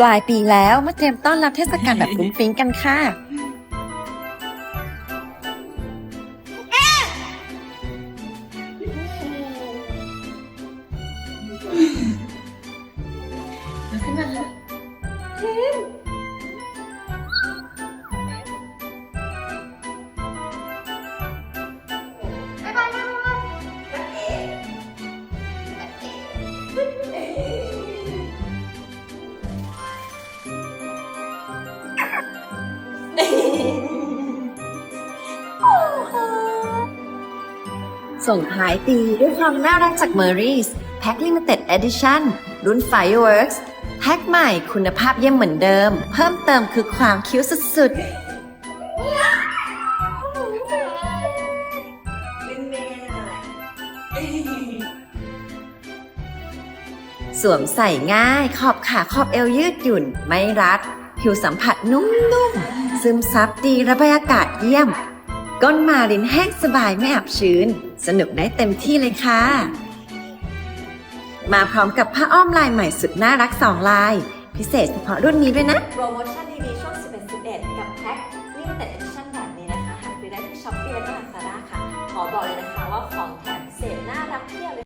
ปลายปีแล้วมาเตรียมต้อนรับเทศกาลแบบฟุ้งฟิ้งกันค่ะ ส่งท้ายปีด้วยความน่ารักจาก m e r r y s แพ็ค Limited Edition รุ่น Fireworks แพ็คใหม่คุณภาพเยี่ยมเหมือนเดิม เพิ่มเติมคือความคิ้วสุดๆ สวมใส่ง่ายขอบขาขอบเอวยืดหยุ่น ไม่รัด ผิวสัมผัสนุ่มๆ ซึมซับดีระบายอากาศเยี่ยม ก้นมารินแห้งสบายไม่อับชื้น สนุกได้เต็มที่เลยค่ะ มาพร้อมกับผ้าอ้อมลายใหม่สุดน่ารักสองลาย พิเศษเฉพาะรุ่นนี้ด้วยนะ โปรโมชั่นดีๆช่วง 11-11 กับแพ็ค Limited Edition แบบนี้นะคะหาซื้อได้ที่ช้อปปี้และก็ลาซาด้าค่ะ ขอบอกเลยนะคะว่าของแถมพิเศษน่ารักเพียบเลย